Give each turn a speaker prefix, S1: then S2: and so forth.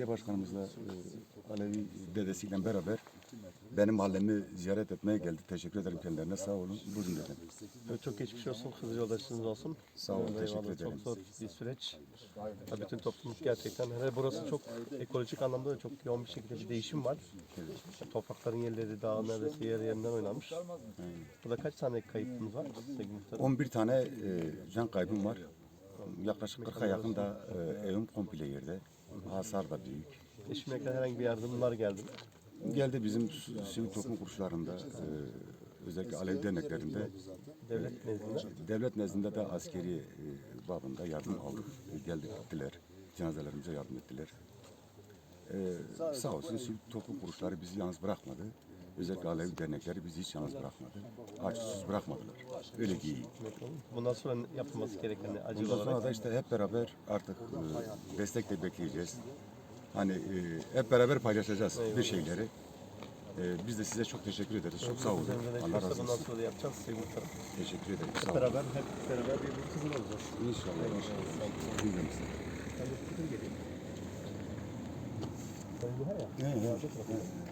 S1: belediye başkanımızla e, Alevi dedesiyle beraber benim mahallemi ziyaret etmeye geldi. Teşekkür ederim kendilerine. Sağ olun. Buyurun dedim.
S2: Evet, çok geçmiş olsun, Hızır yoldaşınız olsun.
S1: Sağ olun,
S2: Eyvallah,
S1: teşekkür
S2: Çok
S1: ederim.
S2: zor bir süreç. Ya bütün toplum gerçekten, hele burası çok ekolojik anlamda da çok yoğun bir şekilde bir değişim var. Ya Toprakların yerleri daha neredeyse yer yerinden oynamış. Burada kaç tane kayıpımız var? Sevgili muhtarım?
S1: 11 tane e, can kaybım var. Yaklaşık 40'a yakın da e, evim komple yerde. Hasar da büyük.
S2: E şimdiye kadar herhangi bir yardımlar geldi mi?
S1: Geldi bizim sivil toplum kuruluşlarında, e, özellikle Alevi derneklerinde,
S2: Devlet nezdinde.
S1: devlet nezdinde de askeri e, babında yardım aldık. Geldi gittiler, cenazelerimize yardım ettiler. E, sağ olsun sivil toplum kuruluşları bizi yalnız bırakmadı. Özellikle Alevi dernekleri bizi hiç yalnız bırakmadı. Aç susuz bırakmadılar. Öyle ki iyi.
S2: Bundan sonra yapılması gereken? Acil
S1: Bundan sonra
S2: olarak
S1: da işte hep beraber artık e, destek de bekleyeceğiz. Hani e, hep beraber paylaşacağız bir şeyleri. E, biz de size çok teşekkür ederiz. Çok sağ olun.
S2: de
S1: Allah razı
S2: bundan
S1: olsun.
S2: sonra da yapacağız sevgili muhtarım.
S1: Teşekkür ederim. Sağ
S2: Hep
S1: olun.
S2: beraber, hep beraber bir kızıl olacağız.
S1: İnşallah. inşallah. Bilmiyorum size.
S2: Ben de geleyim. Ben bu her.
S1: He, he.